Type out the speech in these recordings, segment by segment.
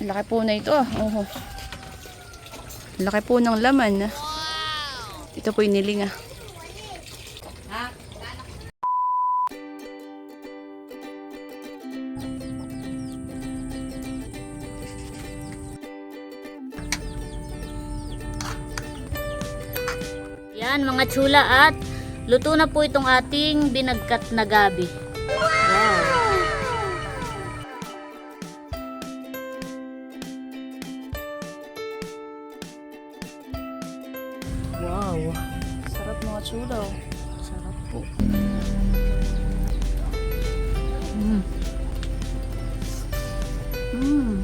Ang Laki po na ito. ah. Oho. Ang Laki po ng laman. ah. Ito po yung niling ah. Yan mga chula at luto na po itong ating binagkat na gabi. Wow. Mm.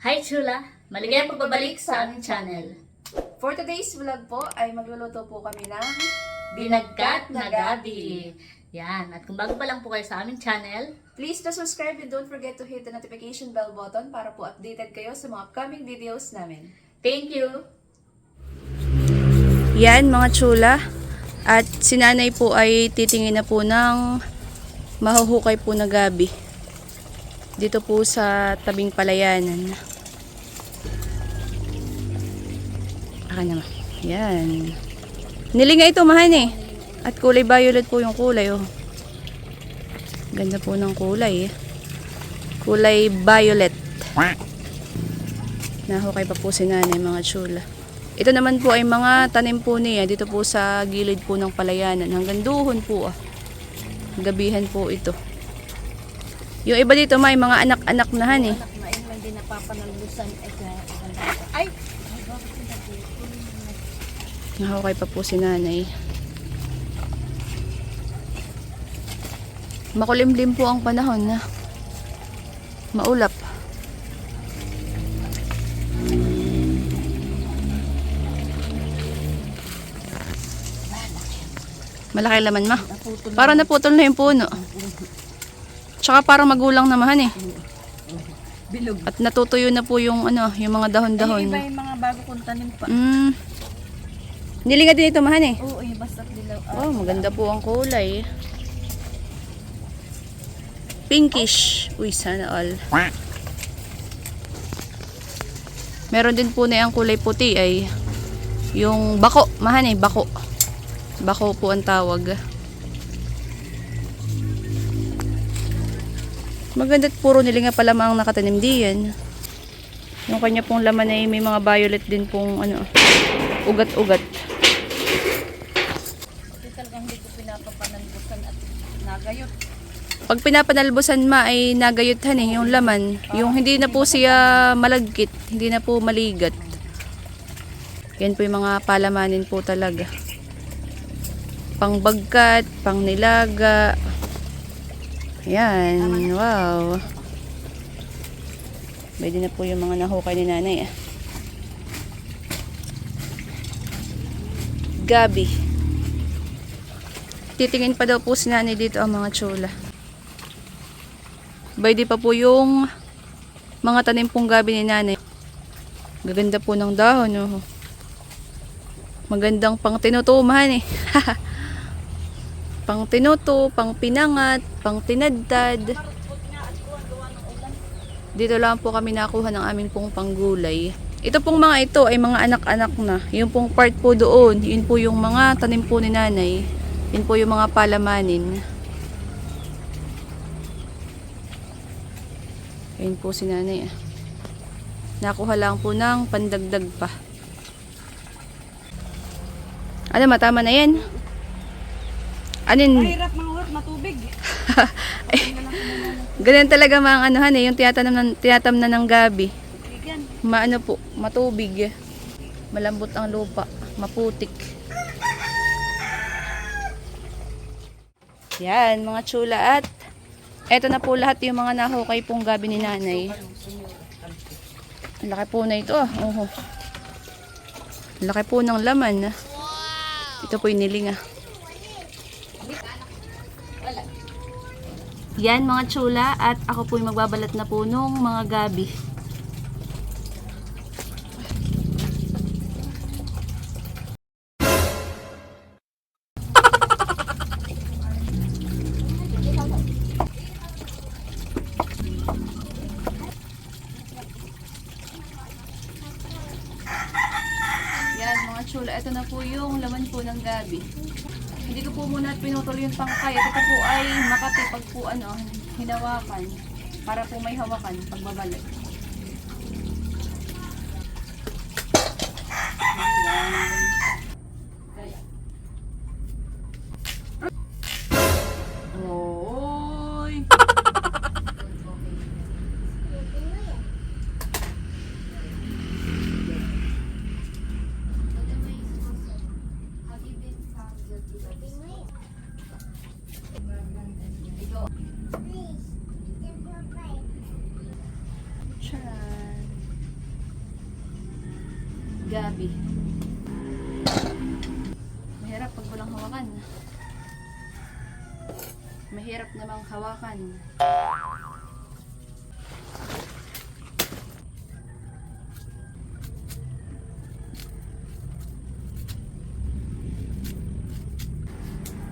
Hi chula! Maligayang pagbabalik sa aming channel. For today's vlog po ay magluluto po kami ng Binagkat na gabi. Yan. At kung bago pa lang po kayo sa aming channel, Please to subscribe and don't forget to hit the notification bell button para po updated kayo sa mga upcoming videos namin. thank you! Yan mga chula. At si nanay po ay titingin na po ng mahuhukay po na gabi. Dito po sa tabing palayanan. Aka naman. Yan. Nilinga ito mahan eh. At kulay violet po yung kulay oh. Ganda po ng kulay eh. Kulay violet. Nahukay pa po si nanay mga chula. Ito naman po ay mga tanim po niya dito po sa gilid po ng palayanan. Hanggang duhon po ah. Gabihan po ito. Yung iba dito may mga anak-anak na han eh. Ay! Nahukay pa po si nanay. Makulimlim po ang panahon na. Maulap. Malaki laman ma. Parang naputol na yung puno. Tsaka parang magulang naman eh. Bilog. At natutuyo na po yung ano, yung mga dahon-dahon. Iba yung mga bago kong tanim pa. Mm. Nilinga din ito mahan eh. Oo, yung basta dilaw. Oh, maganda po ang kulay. Pinkish. Uy, sana all. Meron din po na yung kulay puti ay yung bako. Mahan eh, bako. Bako po ang tawag. Maganda at puro nilinga pala ang nakatanim diyan. Yung kanya pong laman ay may mga violet din pong ano, ugat-ugat. Kasi talagang hindi ko pinapapanalbusan at nagayot. Pag pinapanalbusan ma ay nagayuthan eh, yung laman. Yung hindi na po siya malagkit, hindi na po maligat. Yan po yung mga palamanin po talaga. Pangbagkat, pang nilaga. Yan, wow. Pwede na po yung mga nahukay ni nanay ah. Gabi. Titingin pa daw po si nanay dito ang mga chola. Pwede pa po yung mga tanim pong gabi ni nanay. Gaganda po ng dahon. Oh. Magandang pang tinutumahan eh. pang tinuto, pang pinangat, pang tinadtad. Dito lang po kami nakuha ng aming pong panggulay. Ito pong mga ito ay mga anak-anak na. Yung pong part po doon, yun po yung mga tanim po ni nanay. Yun po yung mga palamanin. Ayun po si nanay. ah. Nakuha lang po ng pandagdag pa. Ano, matama na yan? Anin, Mahirap mga work, matubig. ganyan talaga mga anuhan eh, yung tinatanam ng, tinatam na ng gabi. Maano po, matubig. Malambot ang lupa, maputik. Yan, mga chula at ito na po lahat yung mga nahukay pong gabi ni nanay. Ang laki po na ito. Oh. Ang laki po ng laman. Ah. Ito po yung nilinga. Ah. Yan mga chula at ako po yung magbabalat na po nung mga gabi. Hawakan pagbabalik. Hawakan.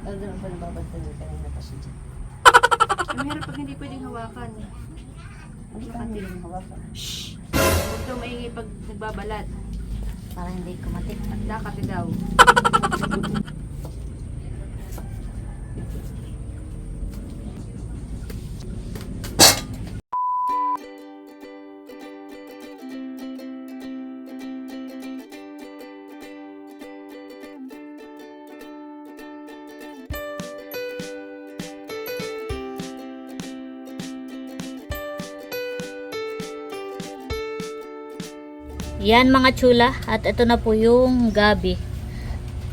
Ano ba nababantay mo pa lang na kasi dyan? Mahirap pag hindi pwedeng hawakan. Ano ka hindi hawakan? Shh! Huwag daw maingay pag nagbabalat. Para hindi kumatik. At dakati daw. Yan mga chula. At ito na po yung gabi.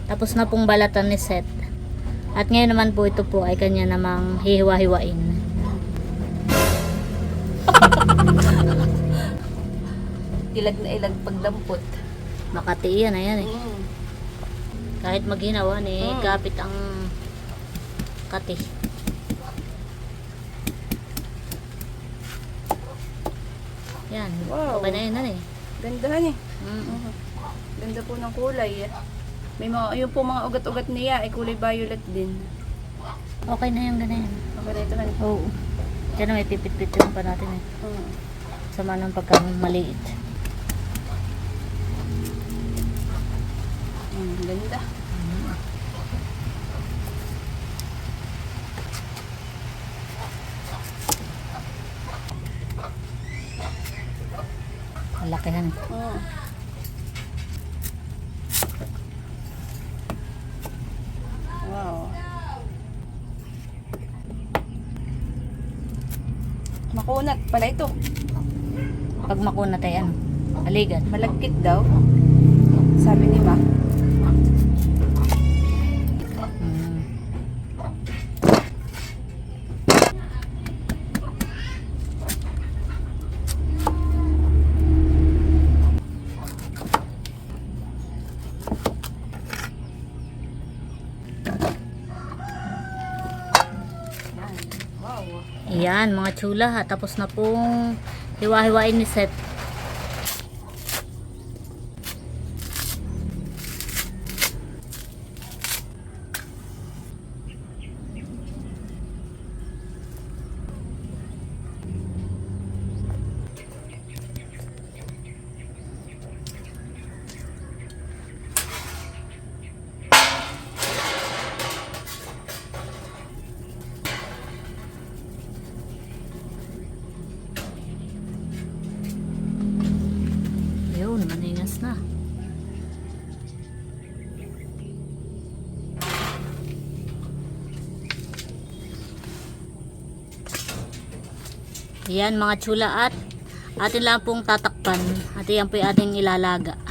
Tapos na pong balatan ni Seth. At ngayon naman po ito po ay kanya namang hihiwa-hiwain. Ilag na ilag pagdampot. Makati yan, ayan eh. Mm. Kahit maghinawan eh, Mm. kapit ang kati. Yan, Wow. okay na yun, ano eh. Gandahan eh. Mm. Mhm. Ganda po ng kulay. eh. May mga, yung po mga ugat-ugat niya ay kulay violet din. Okay na yung ganyan. Okay na ito han. Oo. Diyan na may pipit-pit pa natin eh. Mm. Sama ng pagkang maliit. Mm, ganda. Malakihan eh. Mm. Wow. Makunat pala ito. Pag makuna tayo, ano? Aligan. Malagkit daw. Sabi ni Ma. Ayan, mga chula ha. Tapos na pong hiwa-hiwain ni Seth. Yun, maningas na. Yan mga chula at atin lang pong tatakpan at yan po yung ating ilalaga.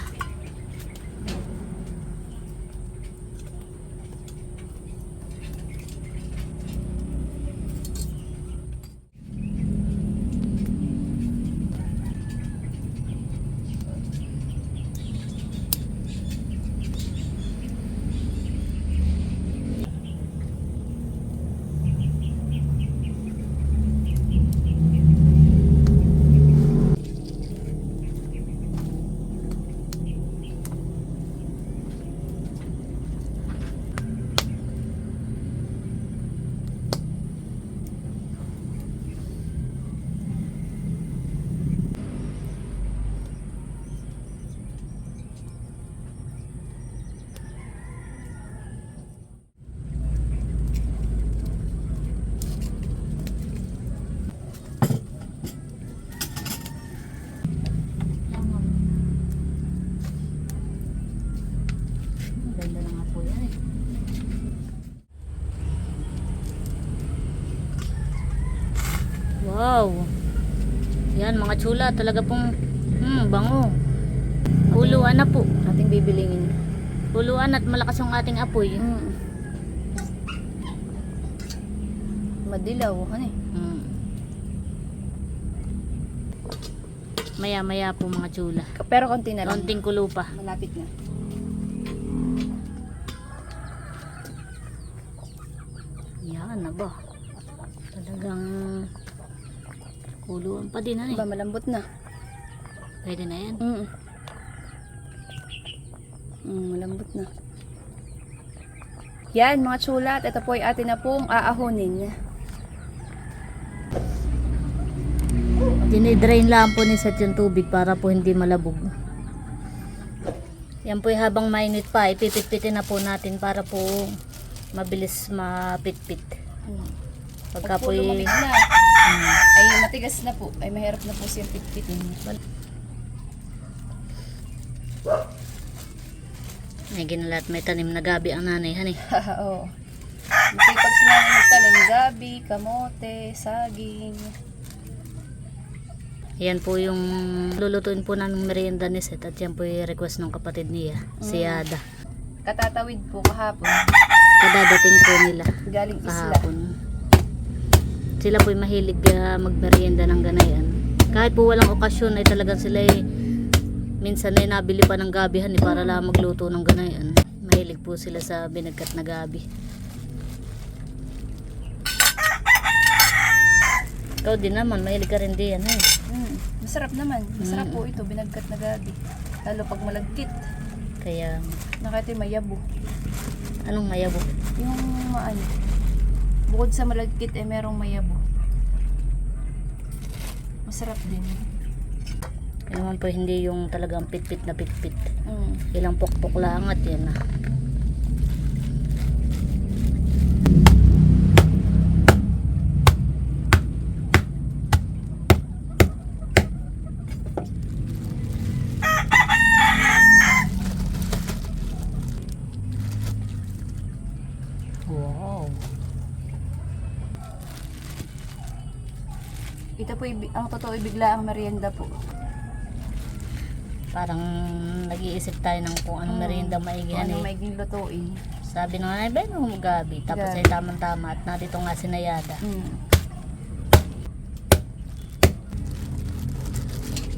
Wow. Yan mga chula, talaga pong hmm, bango. Kuluan na po. Ating bibilingin. Kuluan at malakas yung ating apoy. Mm. Madilaw, ano eh. Hmm. Maya maya po mga chula. Pero konti na lang. Kaunting kulo pa. Malapit na. Yan na ba? Talagang kuluan pa din ano Ba, eh. malambot na. Pwede na yan. Mm. Mm, malambot na. Yan mga chulat, ito po ay atin na pong aahonin. Dinidrain lang po ni Seth yung tubig para po hindi malabog. Yan po habang mainit pa, ipipit-pitin na po natin para po mabilis mapit-pit. Mm. Pagka Pag po po ay matigas na po, ay mahirap na po siyang pitpitin. may ginalat may tanim na gabi ang nanay, hani. Oo. Masipag sinabi magtanim, gabi, kamote, saging. Yan po yung lulutuin po namin merienda ni Seth at yan po yung request ng kapatid niya, si Mm. Yada. Katatawid po kahapon, Kadadating po nila galing isla. kahapon. Sila po mahilig uh, magmerienda ng ganayan. Kahit po walang okasyon ay talagang sila ay minsan ay nabili pa ng gabihan eh, para lang magluto ng ganayan. Mahilig po sila sa binagkat na gabi. Ikaw din naman, mahilig ka rin diyan eh. Mm, masarap naman. Masarap Mm. po ito, binagkat na gabi. Lalo pag malagkit. Kaya, Nakati mayabo. anong mayabo? Yung maano. Bukod sa malagkit, eh merong mayabo. Masarap din. Kaya naman po hindi yung talagang pitpit na pitpit. Mm. Ilang pokpok lang at yan na. Wow. Ito po, ibi- ang totoo, bigla ang merienda po. Parang nag-iisip tayo ng kung anong Mm. merienda maigihan ano eh. may lutuin. Sabi ng nanay, ba yung gabi? Tapos Gabi. ay tamang-tama at narito nga sinayada. Mm.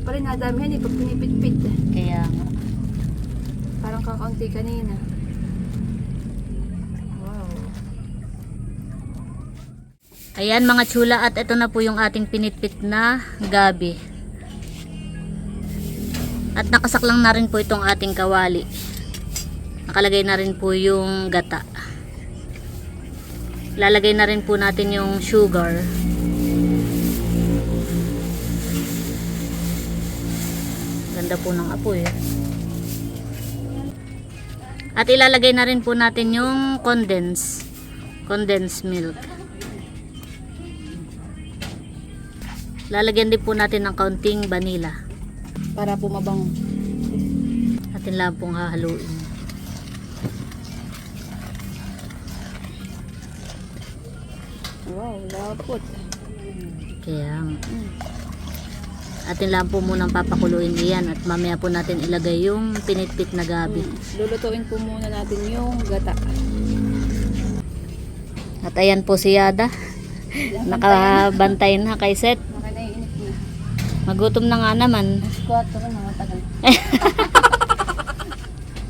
Pala nadamihan eh, pag pinipit-pit. eh. Kaya nga. Parang kakaunti kanina. Wow. Ayan mga chula at ito na po yung ating pinitpit na gabi. At nakasaklang na rin po itong ating kawali. Nakalagay na rin po yung gata. Lalagay na rin po natin yung sugar. Ganda po ng apoy. eh. At ilalagay na rin po natin yung condense condensed milk. Lalagyan din po natin ng kaunting vanilla. Para po mabango. Atin lang pong hahaluin. Wow, lapot. Kaya. Mm. atin lang po munang papakuluin iyan at mamaya po natin ilagay yung pinitpit na gabi. Mm. Lulutuin po muna natin yung gata. At ayan po si Yada. Nakabantay na kay Seth. Nakanainit na. Nga naman.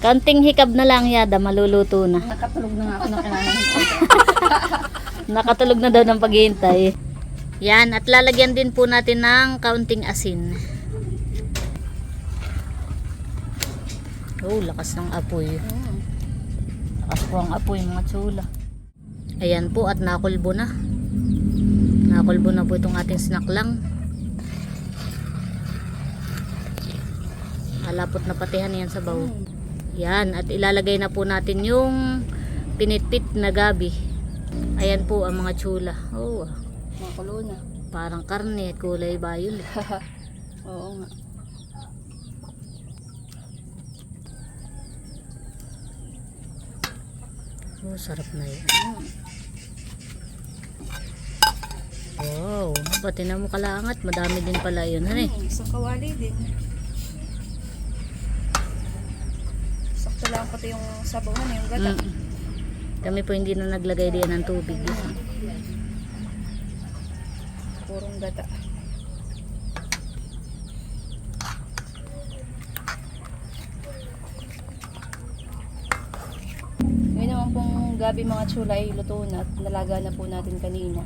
Kaunting hikab na lang Yada, maluluto na. Nakatulog na nga ako ng. Nakatulog na daw ng paghihintay. Yan, at lalagyan din po natin ng kaunting asin. Oh, lakas ng apoy. Lakas po ang apoy mga tsula. Ayan po at nakulbo na. Nakulbo na po itong ating snack lang. Malapot na patihan yan sa baw. Mm. Yan at ilalagay na po natin yung pinitpit na gabi. Ayan po ang mga tsula. Oh, ah, Makulo na. parang karne at kulay violet. Oo nga. Oh, sarap na yan. Mm. Wow. Pati na mo kalaangat, madami din pala yun. Ano eh? Isang kawali din. Sakto lang pati yung sabawan, yung gata. Mm. Kami po hindi na naglagay din ng tubig. Purong gata. Ngayon naman pong gabi mga tsula ay luto na at nalaga na po natin kanina.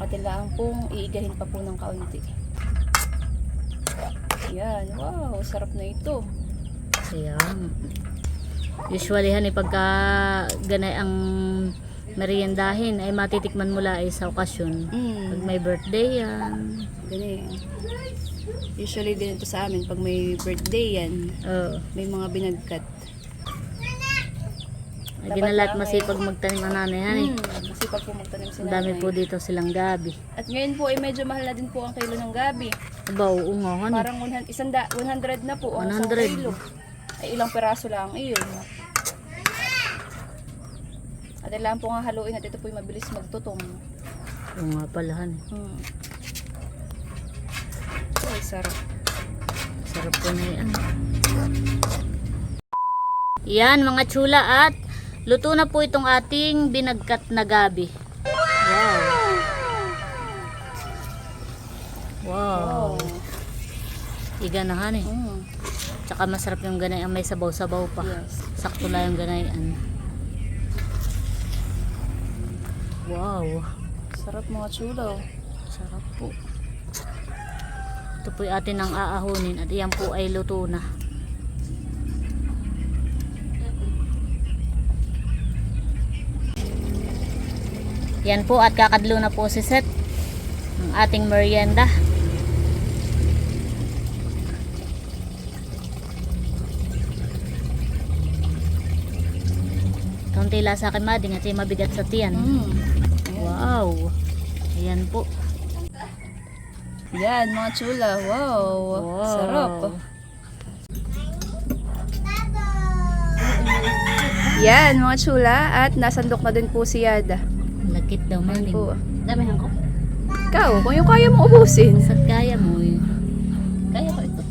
At lang pong iigahin pa po ng kaunti. Yan, wow, sarap na ito. Ayan. Usually, hani, pagka ganay ang meriendahin, ay matitikman mula ay sa okasyon. Pag Mm, may birthday yan. ganyan. Usually din ito sa amin pag may birthday yan, Oo. may mga binagkat. Ay, ginalat masipag magtanim ang nanay, hani. Hmm, kasi pag po magtanim si Ang dami po dito silang gabi. At ngayon po ay medyo mahal na din po ang kilo ng gabi. Aba, oo nga, hani. Parang 100, isanda, 100 na po ang isang 100. kilo. Ay ilang peraso lang iyon. At po nga haluin at ito po ay mabilis magtutong. Oo nga pala. Hmm. Ay, sarap. Sarap po na yan. Yan mga tsula at luto na po itong ating binagkat na gabi. Wow. Wow. Oh. Iganahan eh. Mm. Tsaka masarap yung ganay ang may sabaw-sabaw pa. Yes. Sakto lang yung ganayan. Wow. Sarap mga chulo. Sarap po. Ito po yung atin ang aahonin at iyan po ay luto na. Yan po at kakadlo na po si Seth ang ating merienda. Lang sa akin mading at mabigat sa tiyan. Mm. Wow. Ayan po. Yan mga chula. Wow. Wow. Sarap. Yan mga chula at nasandok na din po si Yada. Lagkit daw. Yan po. Damihan ko. Ikaw, kung yung kaya mo ubusin. Sa kaya mo eh. Kaya ko ito.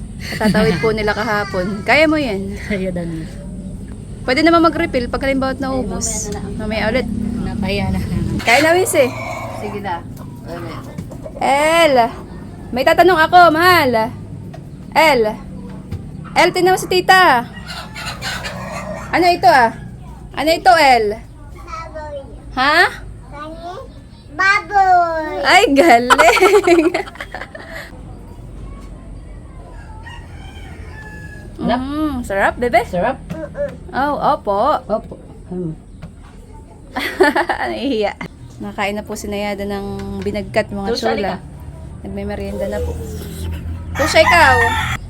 Tatawid po nila kahapon. Kaya mo yan. Kaya daw niya. Pwede naman mag-refill pag halimbawa naubos. Mamaya ulit. Napaya na. Kaya na, Miss eh. Sige na. El, may tatanong ako, mahal. El. El, tingnan mo si tita. Ano ito ah? Ano ito, El? Ha? Baboy! Ay, galing. mm, sarap, bebe. Sarap. Oh, opo. Opo. Hmm. Nahihiya. Nakain na po si Nayada ng binagkat mga Tusha, chula. halika. Nagme-merienda na po. Tusha, ikaw.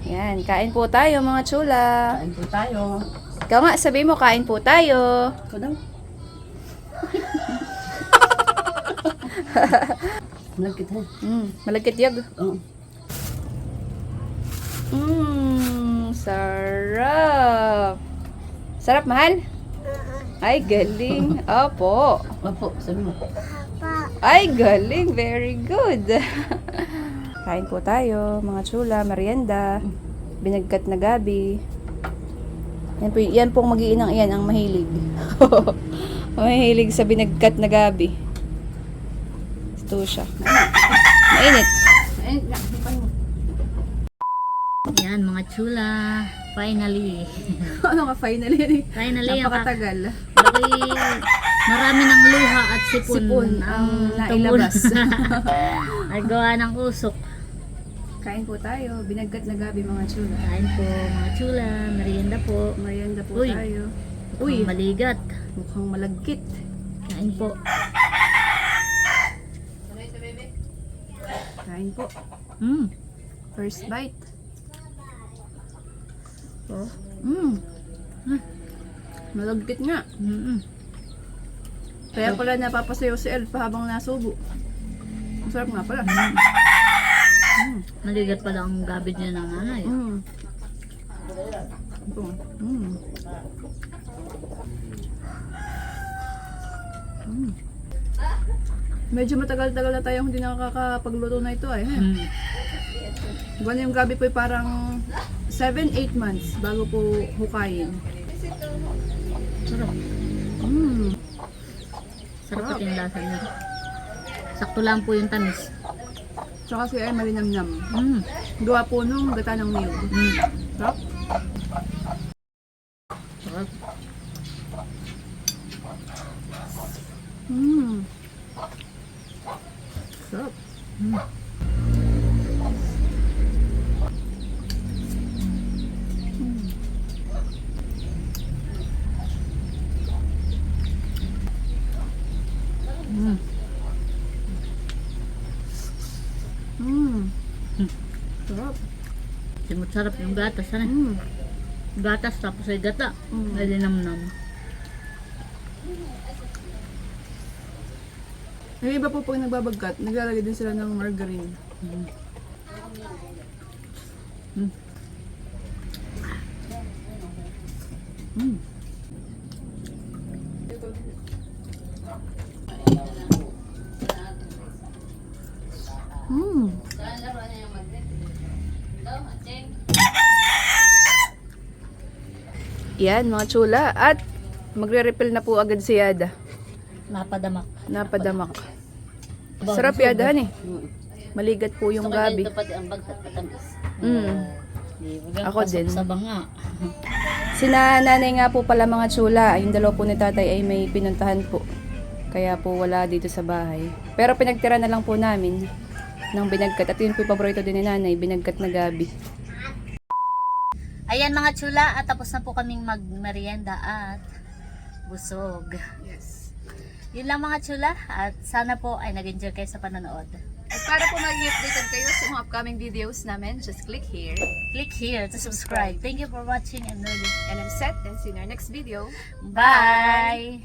Yan, kain po tayo mga chula. Kain po tayo. Ikaw nga, sabi mo, kain po tayo. Ito daw. Malagkit ha. Mm, malagkit yag. Oo. Mmm, sarap. Sarap, mahal? Ay, galing. Opo. Opo, sabi mo. Ay, galing. Very good. Kain po tayo, mga chula, merienda, binagkat na gabi. Yan, po, yan pong magiinang iyan ang mahilig. mahilig sa binagkat na gabi. Ito siya. Mainit. Mo. Yan mga chula. Finally. ano ka finally? Finally. Napakatagal. Laki, marami ng luha at sipon, Sipon ang nailabas. Nagawa ng usok. Kain po tayo, binagkat na gabi mga chula. Kain po mga chula. Merienda po. Merienda po Uy. tayo. Uy. Uy, Maligat. mukhang malagkit. Kain po. Kain po. Mm. First bite. Oh. Mm. Hmm. Malagkit nga. Mm-mm. Kaya pala napapasayaw si Elf habang nasubo. Ang sarap nga pala. Maligat pala ang gabid niya ng nanay. Mm. Ito. Mm. Mm. Medyo matagal-tagal na tayong hindi nakakapagluto na ito ay. Mm. Buwan yung gabi po ay parang 7-8 months bago po hukayin. Sarap. Mm. Sarap pati yung lasa niya. Sakto lang po yung tamis. Tsaka si ay malinamnam. Mm. Gawa po nung gata ng niyog. Mm. Sarap. Mm. Mm. Sarap. Simot sarap yung gatas. Ano? Mm. Gatas tapos ay gata. Mm. Ay linamnam. Yung iba po pag nagbabagkat, naglalagay din sila ng margarine. Mm. Mm. Mm. Mm. Yan mga chula at magre-refill na po agad si Yada. Napadamak. Napadamak. Sarap gusto Yada ba? ni. Maligat po yung gabi. pati ang bagtat patamis. Mm. Ako Pasok din. Sa banga. Sina nanay nga po pala mga chula, yung dalawa po ni tatay ay may pinuntahan po. Kaya po wala dito sa bahay. Pero pinagtira na lang po namin ng binagkat. At yun po yung paborito din ni nanay, binagkat na gabi. Ayan mga chula, at tapos na po kaming magmerienda at busog. Yes. Yun lang mga chula, at sana po ay nag-enjoy kayo sa panonood. At para po maging updated kayo sa mga upcoming videos namin, just click here. Click here to subscribe. Thank you for watching and learning. And I'm set and see you in our next video. Bye!